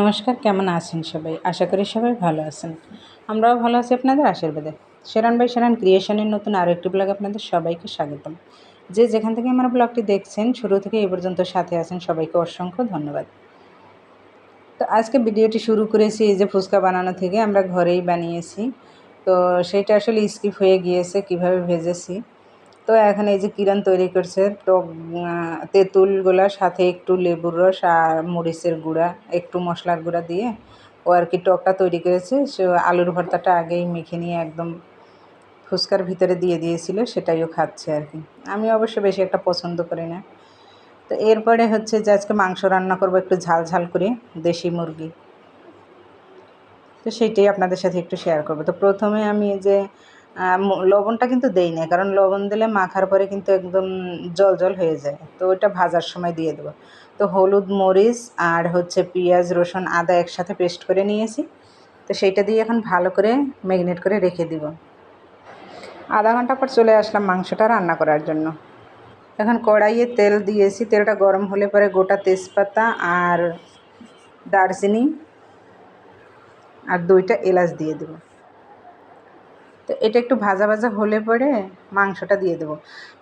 নমস্কার, কেমন আছেন সবাই? আশা করি সবাই ভালো আছেন। আমরাও ভালো আছি আপনাদের আশীর্বাদে। সেরান বাই সেরান ক্রিয়েশনের নতুন আরও একটি ব্লগ আপনাদের সবাইকে স্বাগতম। যে যেখান থেকে আমার ব্লগটি দেখছেন, শুরু থেকে এই পর্যন্ত সাথে আছেন সবাইকে অসংখ্য ধন্যবাদ। তো আজকে ভিডিওটি শুরু করেছি এই যে ফুচকা বানানো থেকে, আমরা ঘরেই বানিয়েছি। তো সেটা আসলে স্কিপ হয়ে গিয়েছে, কীভাবে ভেজেছি। তো এখন এই যে কিরণ তৈরি করছে টক তেঁতুলগুলোর সাথে একটু লেবুর রস আর মরিচের গুঁড়া, একটু মশলার গুঁড়া দিয়ে ও আর কি টকটা তৈরি করেছে। সে আলুর ভর্তাটা আগেই মেখে নিয়ে একদম ফুচকার ভিতরে দিয়ে দিয়েছিল সেটাইও খাচ্ছে আর কি। আমি অবশ্য বেশি একটা পছন্দ করি না। তো এরপরে হচ্ছে যে আজকে মাংস রান্না করব একটু ঝাল ঝাল করে, দেশি মুরগি। তো সেইটাই আপনাদের সাথে একটু শেয়ার করব। তো প্রথমে আমি যে লবণটা কিন্তু দেই না কারণ লবণ দিলে মাখার পরে কিন্তু একদম জল জল হয়ে যায়। তো ওইটা ভাজার সময় দিয়ে দেবো। তো হলুদ, মরিচ আর হচ্ছে পেঁয়াজ, রসুন, আদা একসাথে পেস্ট করে নিয়েছি। তো সেইটা দিয়ে এখন ভালো করে ম্যাগনেট করে রেখে দিব। আধা ঘণ্টা পর চলে আসলাম মাংসটা রান্না করার জন্য। এখন কড়াইয়ে তেল দিয়েছি। তেলটা গরম হলে পরে গোটা তেজপাতা আর দারচিনি আর দুইটা এলাচ দিয়ে দেবো। তো এটা একটু ভাজা ভাজা হলে পরে মাংসটা দিয়ে দেবো।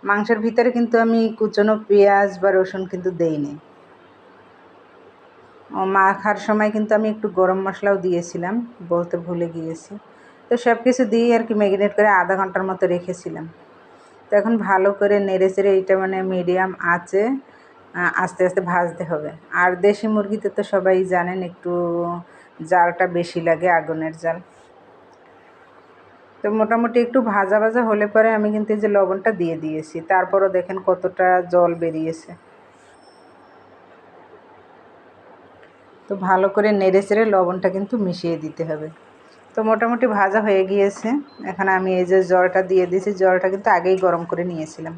মাংসের ভিতরে কিন্তু আমি কুচনো পেঁয়াজ বা রসুন কিন্তু দেইনি। মাখার সময় কিন্তু আমি একটু গরম মশলাও দিয়েছিলাম, বলতে ভুলে গিয়েছি। তো সব কিছু দিয়ে আর কি ম্যাগনেট করে আধা ঘণ্টার মতো রেখেছিলাম। তো এখন ভালো করে নেড়ে চেড়ে এইটা মানে মিডিয়াম আঁচে আস্তে আস্তে ভাজতে হবে। আর দেশি মুরগিতে তো সবাই জানেন একটু জালটা বেশি লাগে আগুনের জাল। তো মোটামুটি একটু ভাজা ভাজা হলে পরে আমি কিন্তু এই যে লবণটা দিয়ে দিয়েছি। তারপরও দেখেন কতটা জল বেরিয়েছে। তো ভালো করে নেড়ে চেড়ে লবণটা কিন্তু মিশিয়ে দিতে হবে। তো মোটামুটি ভাজা হয়ে গিয়েছে। এখানে আমি এই যে জলটা দিয়ে দিয়েছি, জলটা কিন্তু আগেই গরম করে নিয়েছিলাম।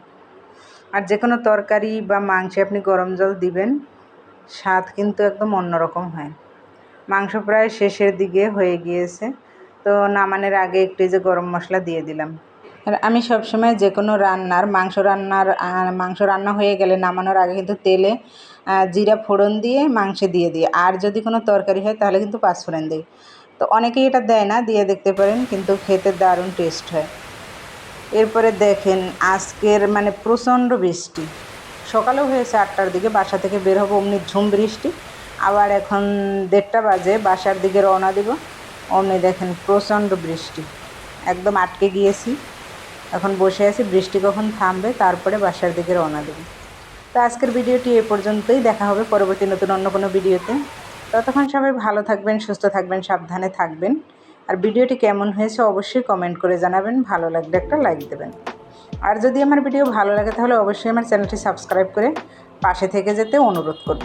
আর যে কোনো তরকারি বা মাংসে আপনি গরম জল দিবেন, স্বাদ কিন্তু একদম অন্যরকম হয়। মাংস প্রায় শেষের দিকে হয়ে গিয়েছে। তো নামানোর আগে একটু যে গরম মশলা দিয়ে দিলাম। আর আমি সবসময় যে কোনো রান্নার, মাংস রান্নার মাংস রান্না হয়ে গেলে নামানোর আগে কিন্তু তেলে জিরা ফোড়ন দিয়ে মাংসে দিয়ে দিই। আর যদি কোনো তরকারি হয় তাহলে কিন্তু পাঁচফোড়ন দিই। তো অনেকেই এটা দেয় না, দিয়ে দেখতে পারেন, কিন্তু খেতে দারুণ টেস্ট হয়। এরপরে দেখেন আজকের মানে প্রচণ্ড বৃষ্টি। সকালেও হয়েছে আটটার দিকে, বাসা থেকে বের হব, অমনি ঝুম বৃষ্টি। আবার এখন দেড়টা বাজে, বাসার দিকে রওনা দিব। অমনি দেখেন প্রচণ্ড বৃষ্টি। একদম আটকে গিয়েছি। এখন বসে আছি, বৃষ্টি কখন থামবে তারপরে বাসার দিকে রওনা দেবে। তো আজকের ভিডিওটি এ পর্যন্তই, দেখা হবে পরবর্তী নতুন অন্য কোনো ভিডিওতে। ততক্ষণ সবাই ভালো থাকবেন, সুস্থ থাকবেন, সাবধানে থাকবেন। আর ভিডিওটি কেমন হয়েছে অবশ্যই কমেন্ট করে জানাবেন, ভালো লাগলে একটা লাইক দেবেন। আর যদি আমার ভিডিও ভালো লাগে তাহলে অবশ্যই আমার চ্যানেলটি সাবস্ক্রাইব করে পাশে থেকে যেতে অনুরোধ করব।